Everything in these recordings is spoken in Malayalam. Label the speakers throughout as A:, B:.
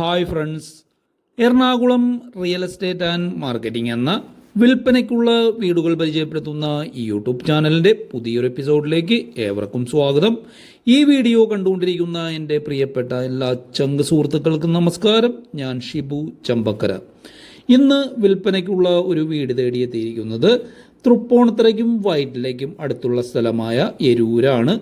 A: Hi friends Ernakulam real estate and marketing എന്ന വിൽപ്പനയ്ക്കുള്ള വീടുകൾ പരിചയപ്പെടുത്തുന്ന ഈ യൂട്യൂബ് ചാനലിന്റെ പുതിയൊരു എപ്പിസോഡിലേക്ക് ഏവർക്കും സ്വാഗതം. ഈ വീഡിയോ കണ്ടുകൊണ്ടിരിക്കുന്ന എന്റെ പ്രിയപ്പെട്ട എല്ലാ ചങ്ക് സുഹൃത്തുക്കൾക്കും നമസ്കാരം. ഞാൻ ഷിബു ചമ്പക്കര. ഇന്ന് വിൽപ്പനയ്ക്കുള്ള ഒരു വീട് തേടിയെത്തിയിരിക്കുന്നത് തൃപ്പൂണിത്തറയ്ക്കും വൈറ്റിലേക്കും അടുത്തുള്ള സ്ഥലമായ എരൂരാണ്.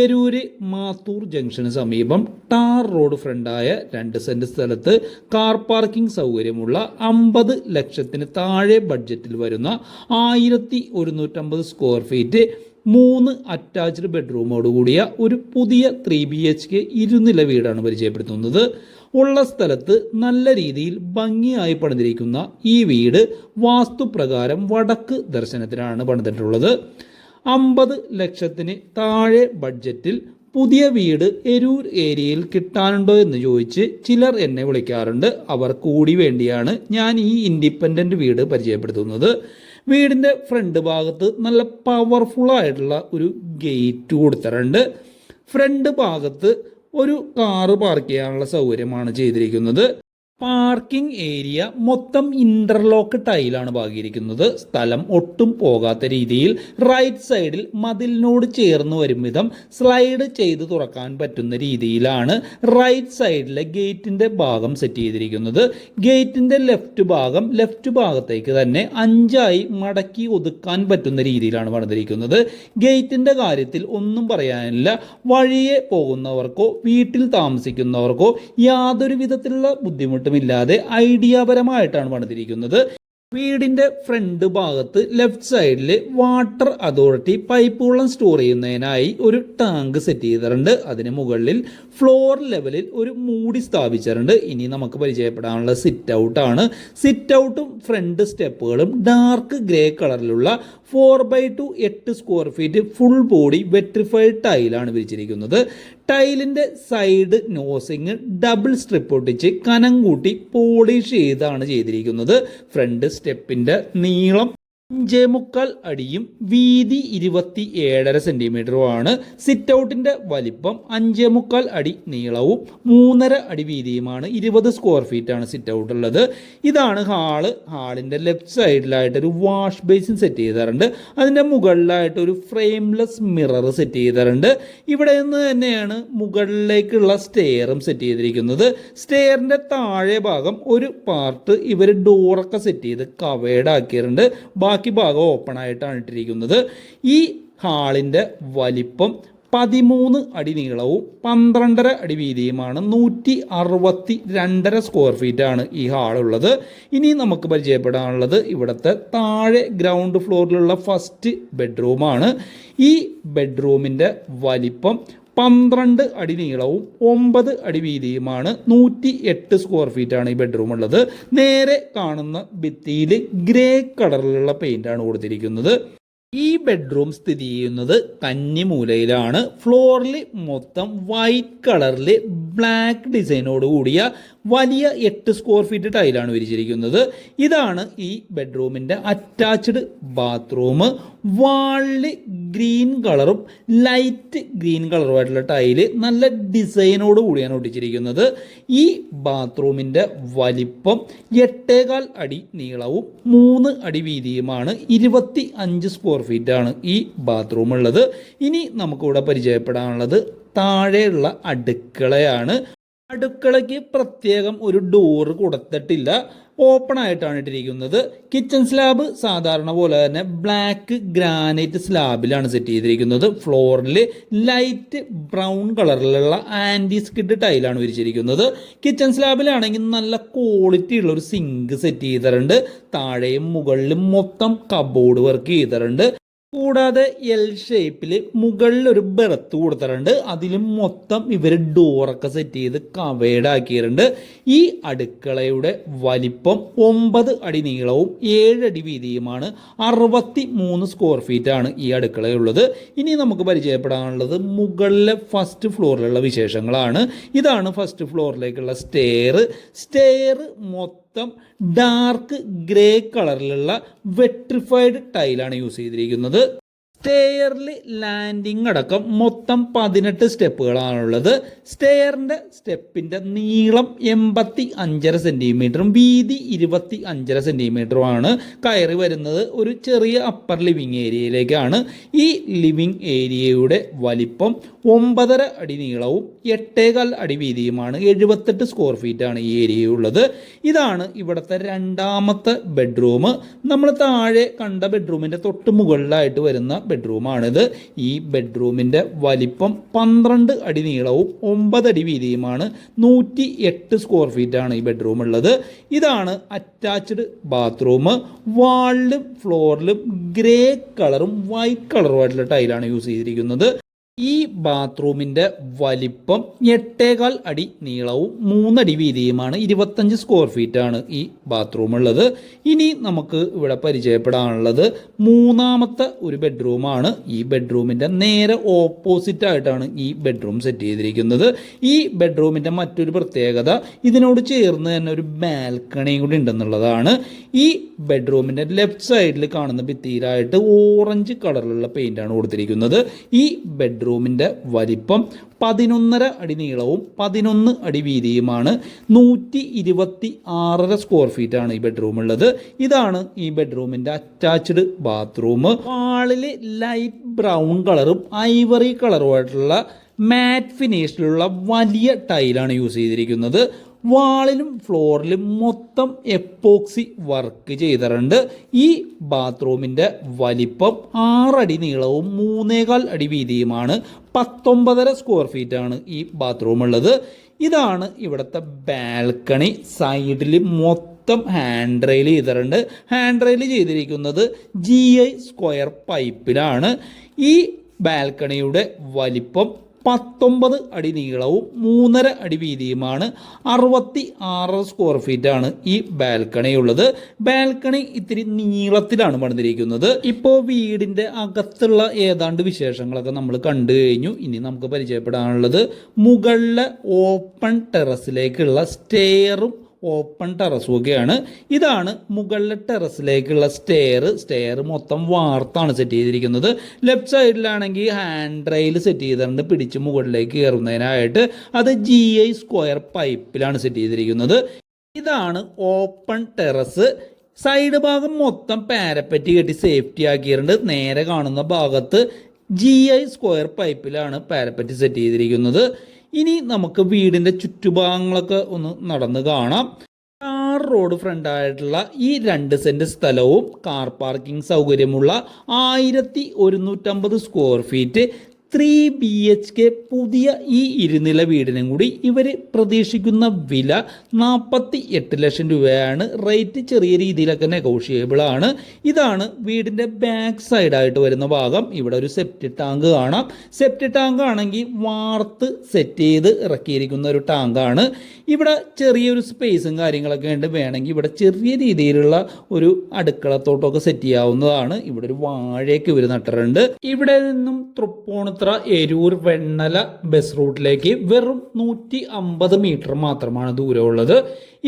A: എരൂര് മാത്തൂർ ജംഗ്ഷന് സമീപം ടാർ റോഡ് ഫ്രണ്ടായ രണ്ട് സെന്റ് സ്ഥലത്ത് കാർ പാർക്കിംഗ് സൗകര്യമുള്ള അമ്പത് ലക്ഷത്തിന് താഴെ ബഡ്ജറ്റിൽ വരുന്ന ആയിരത്തി ഒരുന്നൂറ്റമ്പത് സ്ക്വയർ ഫീറ്റ് മൂന്ന് അറ്റാച്ച്ഡ് ബെഡ്റൂമോട് കൂടിയ ഒരു പുതിയ ത്രീ ബി എച്ച് കെ ഇരുനില വീടാണ് പരിചയപ്പെടുത്തുന്നത്. ഉള്ള സ്ഥലത്ത് നല്ല രീതിയിൽ ഭംഗിയായി പണിതിരിക്കുന്ന ഈ വീട് വാസ്തുപ്രകാരം വടക്ക് ദർശനത്തിനാണ് പണിതിട്ടുള്ളത്. അമ്പത് ലക്ഷത്തിന് താഴെ ബഡ്ജറ്റിൽ പുതിയ വീട് എരൂർ ഏരിയയിൽ കിട്ടാനുണ്ടോ എന്ന് ചോദിച്ച് ചിലർ എന്നെ വിളിക്കാറുണ്ട്. അവർ കൂടി വേണ്ടിയാണ് ഞാൻ ഈ ഇൻഡിപെൻഡന്റ് വീട് പരിചയപ്പെടുത്തുന്നത്. വീടിന്റെ ഫ്രണ്ട് ഭാഗത്ത് നല്ല പവർഫുൾ ആയിട്ടുള്ള ഒരു ഗേറ്റ് കൊടുത്തിട്ടുണ്ട്. ഫ്രണ്ട് ഭാഗത്ത് ഒരു കാറ് പാർക്ക് ചെയ്യാനുള്ള സൗകര്യമാണ് ചെയ്തിരിക്കുന്നത്. പാർക്കിംഗ് ഏരിയ മൊത്തം ഇന്റർലോക്ക് ടൈലാണ് പാകിയിരിക്കുന്നത് സ്ഥലം ഒട്ടും പോകാത്ത രീതിയിൽ റൈറ്റ് സൈഡിൽ മതിലിനോട് ചേർന്ന് വരും വിധം സ്ലൈഡ് ചെയ്ത് തുറക്കാൻ പറ്റുന്ന രീതിയിലാണ് റൈറ്റ് സൈഡിലെ ഗേറ്റിന്റെ ഭാഗം സെറ്റ് ചെയ്തിരിക്കുന്നത്. ഗേറ്റിന്റെ ലെഫ്റ്റ് ഭാഗം ലെഫ്റ്റ് ഭാഗത്തേക്ക് തന്നെ അഞ്ചായി മടക്കി ഒതുക്കാൻ പറ്റുന്ന രീതിയിലാണ് പണിതിരിക്കുന്നത്. ഗേറ്റിന്റെ കാര്യത്തിൽ ഒന്നും പറയാനില്ല. വഴിയെ പോകുന്നവർക്കോ വീട്ടിൽ താമസിക്കുന്നവർക്കോ യാതൊരു വിധത്തിലുള്ള ബുദ്ധിമുട്ടും ഇല്ലാതെ ഐഡിയാപരമായിട്ടാണ് പണിതിരിക്കുന്നത്. വീടിന്റെ ഫ്രണ്ട് ഭാഗത്ത് ലെഫ്റ്റ് സൈഡിൽ വാട്ടർ അതോറിറ്റി പൈപ്പ് വെള്ളം സ്റ്റോർ ചെയ്യുന്നതിനായി ഒരു ടാങ്ക് സെറ്റ് ചെയ്തിട്ടുണ്ട്. അതിന് മുകളിൽ ഫ്ലോർ ലെവലിൽ ഒരു മൂടി സ്ഥാപിച്ചിട്ടുണ്ട്. ഇനി നമുക്ക് പരിചയപ്പെടാനുള്ള സിറ്റ് ഔട്ടാണ് സിറ്റ് ഔട്ടും ഫ്രണ്ട് സ്റ്റെപ്പുകളും ഡാർക്ക് ഗ്രേ കളറിലുള്ള ഫോർ ബൈ ടു എട്ട് square feet full body vitrified ടൈലാണ് വിരിച്ചിരിക്കുന്നത്. ടൈലിന്റെ സൈഡ് നോസിങ് ഡബിൾ സ്ട്രിപ്പ് ഒട്ടിച്ച് കനം കൂട്ടി പോളിഷ് ചെയ്താണ് ചെയ്തിരിക്കുന്നത്. ഫ്രണ്ട് സ്റ്റെപ്പിന്റെ നീളം അഞ്ചേ അടിയും വീതി ഇരുപത്തി ഏഴര സെന്റിമീറ്ററുമാണ് സിറ്റ് ഔട്ടിന്റെ വലിപ്പം അഞ്ചേ മുക്കാൽ അടി നീളവും മൂന്നര അടി വീതിയുമാണ്. ഇരുപത് സ്ക്വയർ ഫീറ്റാണ് സിറ്റ് ഔട്ട് ഉള്ളത്. ഇതാണ് ഹാൾ. ഹാളിന്റെ ലെഫ്റ്റ് സൈഡിലായിട്ട് ഒരു വാഷ് ബേസിൻ സെറ്റ് ചെയ്തിട്ടുണ്ട്. അതിന്റെ മുകളിലായിട്ട് ഒരു ഫ്രെയിംലെസ് മിറർ സെറ്റ് ചെയ്തിട്ടുണ്ട്. ഇവിടെ നിന്ന് തന്നെയാണ് മുകളിലേക്കുള്ള സ്റ്റെയറും സെറ്റ് ചെയ്തിരിക്കുന്നത്. സ്റ്റെയറിന്റെ താഴെ ഭാഗം ഒരു പാർട്ട് ഇവർ ഡോറൊക്കെ സെറ്റ് ചെയ്ത് കവേഡ് ആക്കിയിട്ടുണ്ട്. ബാക്കി ഭാഗം ഓപ്പൺ ആയിട്ടാണ് ഇട്ടിരിക്കുന്നത്. ഈ ഹാളിന്റെ വലിപ്പം പതിമൂന്ന് അടി നീളവും പന്ത്രണ്ടര അടി വീതിയുമാണ്. നൂറ്റി അറുപത്തി രണ്ടര സ്ക്വയർ ഫീറ്റ് ആണ് ഈ ഹാളുള്ളത് ഇനി നമുക്ക് പരിചയപ്പെടാനുള്ളത് ഇവിടുത്തെ താഴെ ഗ്രൗണ്ട് ഫ്ലോറിലുള്ള ഫസ്റ്റ് ബെഡ്റൂമാണ് ഈ ബെഡ്റൂമിന്റെ വലിപ്പം പന്ത്രണ്ട് അടി നീളവും ഒമ്പത് അടി വീതിയുമാണ് നൂറ്റി എട്ട് സ്ക്വയർ ഫീറ്റ് ആണ് ഈ ബെഡ്റൂം ഉള്ളത്. നേരെ കാണുന്ന ഭിത്തിയിൽ ഗ്രേ കളറിലുള്ള പെയിന്റാണ് കൊടുത്തിരിക്കുന്നത്. ഈ ബെഡ്റൂം സ്ഥിതി ചെയ്യുന്നത് കന്നിമൂലയിലാണ്. ഫ്ലോറിൽ മൊത്തം വൈറ്റ് കളറിൽ ബ്ലാക്ക് ഡിസൈനോട് കൂടിയ വലിയ എട്ട് സ്ക്വയർ ഫീറ്റ് ടൈലാണ് വിരിച്ചിരിക്കുന്നത്. ഇതാണ് ഈ ബെഡ്റൂമിന്റെ അറ്റാച്ച്ഡ് ബാത്റൂം വാളിൽ ഗ്രീൻ കളറും ലൈറ്റ് ഗ്രീൻ കളറുമായിട്ടുള്ള ടൈൽ നല്ല ഡിസൈനോട് കൂടിയാണ് ഒട്ടിച്ചിരിക്കുന്നത്. ഈ ബാത്റൂമിന്റെ വലിപ്പം എട്ടേകാൽ അടി നീളവും മൂന്ന് അടി വീതിയുമാണ്. ഇരുപത്തി അഞ്ച് സ്ക്വയർ ഫീറ്റ് ആണ് ഈ ബാത്റൂം ഉള്ളത്. ഇനി നമുക്കിവിടെ പരിചയപ്പെടാനുള്ളത് താഴെയുള്ള അടുക്കളയാണ്. അടുക്കളയ്ക്ക് പ്രത്യേകം ഒരു ഡോറ് കൊടുത്തിട്ടില്ല. ഓപ്പൺ ആയിട്ടാണ് ഇട്ടിരിക്കുന്നത്. കിച്ചൺ സ്ലാബ് സാധാരണ പോലെ തന്നെ ബ്ലാക്ക് ഗ്രാനൈറ്റ് സ്ലാബിലാണ് സെറ്റ് ചെയ്തിരിക്കുന്നത്. ഫ്ലോറിൽ ലൈറ്റ് ബ്രൗൺ കളറിലുള്ള ആന്റി സ്കിഡ് ടൈലാണ് വിരിച്ചിരിക്കുന്നത്. കിച്ചൺ സ്ലാബിലാണെങ്കിൽ നല്ല ക്വാളിറ്റി ഉള്ള ഒരു സിങ്ക് സെറ്റ് ചെയ്തിട്ടുണ്ട്. താഴെയും മുകളിലും മൊത്തം കബോർഡ് വർക്ക് ചെയ്തിട്ടുണ്ട്. കൂടാതെ എൽ ഷേപ്പിൽ മുകളിൽ ഒരു ബെർത്ത് കൊടുത്തിട്ടുണ്ട്. അതിലും മൊത്തം ഇവർ ഡോറൊക്കെ സെറ്റ് ചെയ്ത് കവേഡ് ആക്കിയിട്ടുണ്ട് ഈ അടുക്കളയുടെ വലിപ്പം ഒമ്പത് അടി നീളവും ഏഴടി വീതിയുമാണ്. അറുപത്തി മൂന്ന് സ്ക്വയർ ഫീറ്റ് ആണ് ഈ അടുക്കളയുള്ളത് ഇനി നമുക്ക് പരിചയപ്പെടാനുള്ളത് മുകളിലെ ഫസ്റ്റ് ഫ്ലോറിലുള്ള വിശേഷങ്ങളാണ്. ഇതാണ് ഫസ്റ്റ് ഫ്ലോറിലേക്കുള്ള സ്റ്റെയർ സ്റ്റെയർ മൊത്തം മൊത്തം ഡാർക്ക് ഗ്രേ കളറിലുള്ള വെട്രിഫൈഡ് ടൈലാണ് യൂസ് ചെയ്തിരിക്കുന്നത്. സ്റ്റെയറിൽ ലാൻഡിങ് അടക്കം മൊത്തം പതിനെട്ട് സ്റ്റെപ്പുകളാണുള്ളത്. സ്റ്റെയറിന്റെ സ്റ്റെപ്പിന്റെ നീളം എൺപത്തി അഞ്ചര സെന്റിമീറ്ററും വീതി ഇരുപത്തി അഞ്ചര സെന്റിമീറ്ററുമാണ് കയറി വരുന്നത് ഒരു ചെറിയ അപ്പർ ലിവിങ് ഏരിയയിലേക്കാണ് ഈ ലിവിങ് ഏരിയയുടെ വലിപ്പം ഒമ്പതര അടി നീളവും എട്ടേകാൽ അടി വീതിയുമാണ്. എഴുപത്തെട്ട് സ്ക്വയർ ഫീറ്റാണ് ഈ ഏരിയയുള്ളത് ഇതാണ് ഇവിടുത്തെ രണ്ടാമത്തെ ബെഡ്റൂം നമ്മൾ താഴെ കണ്ട ബെഡ്റൂമിന്റെ തൊട്ട് മുകളിലായിട്ട് വരുന്ന ബെഡ്റൂമാണിത് ഈ ബെഡ്റൂമിന്റെ വലിപ്പം പന്ത്രണ്ട് അടി നീളവും ഒമ്പത് അടി വീതിയുമാണ്. നൂറ്റി എട്ട് സ്ക്വയർ ഫീറ്റാണ് ഈ ബെഡ്റൂം ഉള്ളത്. ഇതാണ് അറ്റാച്ച്ഡ് ബാത്റൂം വാളിലും ഫ്ലോറിലും ഗ്രേ കളറും വൈറ്റ് കളറുമായിട്ടുള്ള ടൈലാണ് യൂസ് ചെയ്തിരിക്കുന്നത്. ഈ ബാത്റൂമിന്റെ വലിപ്പം എട്ടേകാൽ അടി നീളവും മൂന്നടി വീതിയുമാണ്. ഇരുപത്തഞ്ച് സ്ക്വയർ ഫീറ്റാണ് ഈ ബാത്റൂം ഉള്ളത്. ഇനി നമുക്ക് ഇവിടെ പരിചയപ്പെടാനുള്ളത് മൂന്നാമത്തെ ഒരു ബെഡ്റൂമാണ് ഈ ബെഡ്റൂമിന്റെ നേരെ ഓപ്പോസിറ്റ് ആയിട്ടാണ് ഈ ബെഡ്റൂം സെറ്റ് ചെയ്തിരിക്കുന്നത്. ഈ ബെഡ്റൂമിന്റെ മറ്റൊരു പ്രത്യേകത ഇതിനോട് ചേർന്ന് തന്നെ ഒരു ബാൽക്കണിയും കൂടി ഉണ്ടെന്നുള്ളതാണ്. ഈ ബെഡ്റൂമിന്റെ ലെഫ്റ്റ് സൈഡിൽ കാണുന്ന ഭിത്തിയിലായിട്ട് ഓറഞ്ച് കളറിലുള്ള പെയിന്റാണ് കൊടുത്തിരിക്കുന്നത്. ഈ ബെഡ്റൂമിന്റെ വലിപ്പം പതിനൊന്നര അടി നീളവും പതിനൊന്ന് അടി വീതിയുമാണ്. നൂറ്റി ഇരുപത്തി ആറര സ്ക്വയർ ഫീറ്റാണ് ഈ ബെഡ്റൂം ഉള്ളത്. ഇതാണ് ഈ ബെഡ്റൂമിന്റെ അറ്റാച്ച്ഡ് ബാത്റൂം വാളിൽ ലൈറ്റ് ബ്രൗൺ കളറും ഐവറി കളറുമായിട്ടുള്ള മാറ്റ് ഫിനിഷിലുള്ള വലിയ ടൈലാണ് യൂസ് ചെയ്തിരിക്കുന്നത്. വാളിലും ഫ്ലോറിലും മൊത്തം എപ്പോക്സി വർക്ക് ചെയ്തിട്ടുണ്ട്. ഈ ബാത്റൂമിന്റെ വലിപ്പം ആറടി നീളവും മൂന്നേകാൽ അടി വീതിയുമാണ്. പത്തൊമ്പതര സ്ക്വയർ ഫീറ്റാണ് ഈ ബാത്റൂം ഉള്ളത് ഇതാണ് ഇവിടുത്തെ ബാൽക്കണി. സൈഡിൽ മൊത്തം ഹാൻഡ് റെയിൽ ചെയ്തിട്ടുണ്ട്. ഹാൻഡ് റെയിൽ ചെയ്തിരിക്കുന്നത് ജി ഐ സ്ക്വയർ പൈപ്പിലാണ്. ഈ ബാൽക്കണിയുടെ വലിപ്പം പത്തൊമ്പത് അടി നീളവും മൂന്നര അടി വീതിയുമാണ് അറുപത്തി ആറ് സ്ക്വയർ ഫീറ്റാണ് ഈ ബാൽക്കണി ഉള്ളത് ബാൽക്കണി ഇത്തിരി നീളത്തിലാണ് പണിതിരിക്കുന്നത്. ഇപ്പോൾ വീടിന്റെ അകത്തുള്ള ഏതാണ്ട് വിശേഷങ്ങളൊക്കെ നമ്മൾ കണ്ടു കഴിഞ്ഞു. ഇനി നമുക്ക് പരിചയപ്പെടാനുള്ളത് മുകളിലെ ഓപ്പൺ ടെറസിലേക്കുള്ള സ്റ്റെയറും ഓപ്പൺ ടെറസ് ഒക്കെയാണ്. ഇതാണ് മുകളിലെ ടെറസിലേക്കുള്ള സ്റ്റെയർ സ്റ്റെയർ മൊത്തം വാർത്താണ് സെറ്റ് ചെയ്തിരിക്കുന്നത്. ലെഫ്റ്റ് സൈഡിലാണെങ്കിൽ ഹാൻഡ് റെയിൽ സെറ്റ് ചെയ്തിട്ടുണ്ട്. പിടിച്ച് മുകളിലേക്ക് കയറുന്നതിനായിട്ട് അത് ജി ഐ സ്ക്വയർ പൈപ്പിലാണ് സെറ്റ് ചെയ്തിരിക്കുന്നത്. ഇതാണ് ഓപ്പൺ ടെറസ് സൈഡ് ഭാഗം മൊത്തം പാരപ്പറ്റി കെട്ടി സേഫ്റ്റി ആക്കിയിട്ടുണ്ട്. നേരെ കാണുന്ന ഭാഗത്ത് ജി ഐ സ്ക്വയർ പൈപ്പിലാണ് പാരപ്പറ്റി സെറ്റ് ചെയ്തിരിക്കുന്നത്. ഇനി നമുക്ക് വീടിന്റെ ചുറ്റുഭാഗങ്ങളൊക്കെ ഒന്ന് നടന്ന് കാണാം. കാർ റോഡ് ഫ്രണ്ട് ആയിട്ടുള്ള ഈ രണ്ട് സെന്റ് സ്ഥലവും കാർ പാർക്കിംഗ് സൗകര്യമുള്ള ആയിരത്തി ഒരുന്നൂറ്റമ്പത് square feet three B H K പുതിയ ഈ ഇരുനില വീടിനും കൂടി ഇവർ പ്രതീക്ഷിക്കുന്ന വില നാൽപ്പത്തി എട്ട് ലക്ഷം രൂപയാണ്. റേറ്റ് ചെറിയ രീതിയിലൊക്കെ നെഗോഷിയബിൾ ആണ്. ഇതാണ് വീടിന്റെ ബാക്ക് സൈഡായിട്ട് വരുന്ന ഭാഗം. ഇവിടെ ഒരു സെപ്റ്റി ടാങ്ക് കാണാം. സെപ്റ്റി ടാങ്ക് ആണെങ്കിൽ വാർത്ത് സെറ്റ് ചെയ്ത് ഇറക്കിയിരിക്കുന്ന ഒരു ടാങ്കാണ് ഇവിടെ ചെറിയൊരു സ്പേസും കാര്യങ്ങളൊക്കെ ഉണ്ട്. വേണമെങ്കിൽ ഇവിടെ ചെറിയ രീതിയിലുള്ള ഒരു അടുക്കളത്തോട്ടമൊക്കെ സെറ്റ് ചെയ്യാവുന്നതാണ്. ഇവിടെ ഒരു വാഴയൊക്കെ ഇവർ നട്ടിട്ടുണ്ട്. ഇവിടെ നിന്നും തൃപ്പൂണിത്ര എരൂർ വെണ്ണല ബസ് റൂട്ടിലേക്ക് വെറും നൂറ്റി അമ്പത് മീറ്റർ മാത്രമാണ് ദൂരമുള്ളത്.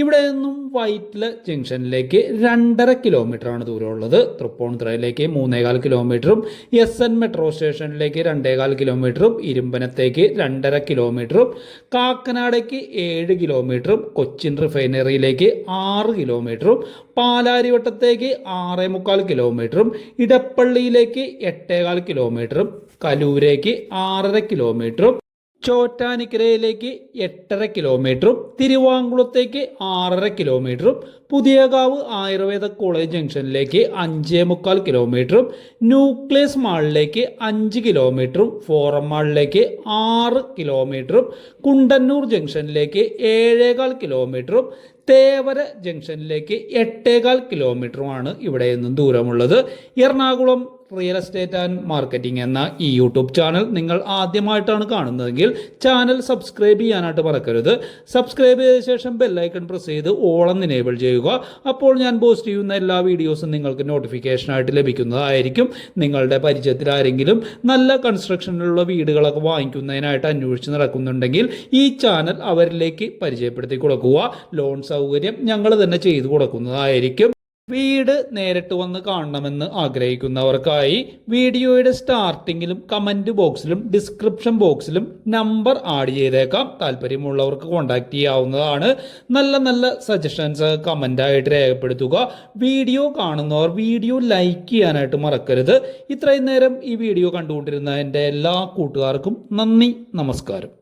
A: ഇവിടെ നിന്നും വൈറ്റില ജംഗ്ഷനിലേക്ക് രണ്ടര കിലോമീറ്റർ ആണ് ദൂരമുള്ളത്. തൃപ്പൂണിത്തുറയിലേക്ക് മൂന്നേകാൽ കിലോമീറ്ററും എസ് എൻ മെട്രോ സ്റ്റേഷനിലേക്ക് രണ്ടേകാൽ കിലോമീറ്ററും ഇരുമ്പനത്തേക്ക് രണ്ടര കിലോമീറ്ററും കാക്കനാടേക്ക് ഏഴ് കിലോമീറ്ററും കൊച്ചിൻ റിഫൈനറിയിലേക്ക് ആറ് കിലോമീറ്ററും പാലാരിവട്ടത്തേക്ക് ആറേ മുക്കാൽ കിലോമീറ്ററും ഇടപ്പള്ളിയിലേക്ക് എട്ടേകാൽ കിലോമീറ്ററും കലൂരേക്ക് ആറര കിലോമീറ്ററും ചോറ്റാനിക്കരയിലേക്ക് എട്ടര കിലോമീറ്ററും തിരുവാങ്കുളത്തേക്ക് ആറര കിലോമീറ്ററും പുതിയകാവ് ആയുർവേദ കോളേജ് ജംഗ്ഷനിലേക്ക് അഞ്ചേ മുക്കാൽ കിലോമീറ്ററും ന്യൂക്ലിയസ് മാളിലേക്ക് അഞ്ച് കിലോമീറ്ററും ഫോറം മാളിലേക്ക് ആറ് കിലോമീറ്ററും കുണ്ടന്നൂർ ജംഗ്ഷനിലേക്ക് ഏഴേകാൽ കിലോമീറ്ററും തേവര ജംഗ്ഷനിലേക്ക് എട്ടേകാൽ കിലോമീറ്ററുമാണ് ഇവിടെ നിന്നും ദൂരമുള്ളത്. Ernakulam real estate and marketing എന്ന ഈ യൂട്യൂബ് ചാനൽ നിങ്ങൾ ആദ്യമായിട്ടാണ് കാണുന്നതെങ്കിൽ ചാനൽ സബ്സ്ക്രൈബ് ചെയ്യാനായിട്ട് മറക്കരുത്. സബ്സ്ക്രൈബ് ചെയ്ത ശേഷം ബെല്ലൈക്കൺ പ്രസ് ചെയ്ത് ഓളം എനേബിൾ ചെയ്യുക. അപ്പോൾ ഞാൻ പോസ്റ്റ് ചെയ്യുന്ന എല്ലാ വീഡിയോസും നിങ്ങൾക്ക് നോട്ടിഫിക്കേഷനായിട്ട് ലഭിക്കുന്നതായിരിക്കും. നിങ്ങളുടെ പരിചയത്തിൽ ആരെങ്കിലും നല്ല കൺസ്ട്രക്ഷനിലുള്ള വീടുകളൊക്കെ വാങ്ങിക്കുന്നതിനായിട്ട് അന്വേഷിച്ച് നടക്കുന്നുണ്ടെങ്കിൽ ഈ ചാനൽ അവരിലേക്ക് പരിചയപ്പെടുത്തി കൊടുക്കുക. ലോൺ സൗകര്യം ഞങ്ങൾ തന്നെ ചെയ്തു കൊടുക്കുന്നതായിരിക്കും. വീട് നേരിട്ട് വന്ന് കാണണമെന്ന് ആഗ്രഹിക്കുന്നവർക്കായി വീഡിയോയുടെ സ്റ്റാർട്ടിങ്ങിലും കമന്റ് ബോക്സിലും ഡിസ്ക്രിപ്ഷൻ ബോക്സിലും നമ്പർ ആഡ് ചെയ്തേക്കാം. താല്പര്യമുള്ളവർക്ക് കോൺടാക്ട് ചെയ്യാവുന്നതാണ്. നല്ല നല്ല സജഷൻസ് കമന്റായിട്ട് രേഖപ്പെടുത്തുക. വീഡിയോ കാണുന്നവർ വീഡിയോ ലൈക്ക് ചെയ്യാനായിട്ട് മറക്കരുത്. ഇത്രയും നേരം ഈ വീഡിയോ കണ്ടുകൊണ്ടിരുന്ന എന്റെ എല്ലാ കൂട്ടുകാർക്കും നന്ദി നമസ്കാരം.